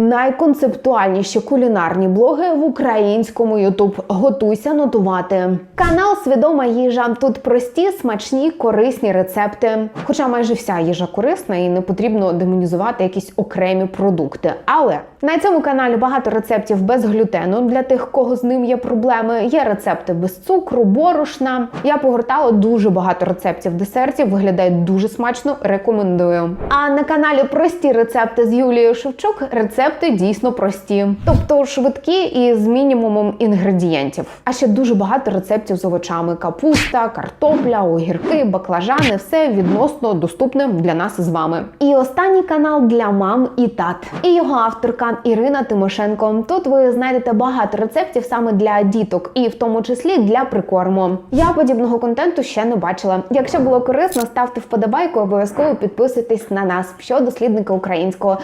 Найконцептуальніші кулінарні блоги в українському Ютуб. Готуйся нотувати. Канал Свідома їжа. Тут прості, смачні, корисні рецепти. Хоча майже вся їжа корисна і не потрібно демонізувати якісь окремі продукти. Але на цьому каналі багато рецептів без глютену для тих, кого з ним є проблеми. Є рецепти без цукру, борошна. Я погортала дуже багато рецептів десертів. Виглядає дуже смачно. Рекомендую. А на каналі Прості рецепти з Юлією Шевчук рецепти дійсно прості, тобто швидкі і з мінімумом інгредієнтів. А ще дуже багато рецептів з овочами: капуста, картопля, огірки, баклажани все відносно доступне для нас з вами. І останній канал для мам і тат. І його авторка Ірина Тимошенко. Тут ви знайдете багато рецептів саме для діток, і в тому числі для прикорму. Я подібного контенту ще не бачила. Якщо було корисно, ставте вподобайку, обов'язково підписуйтесь на нас, що дослідника українського,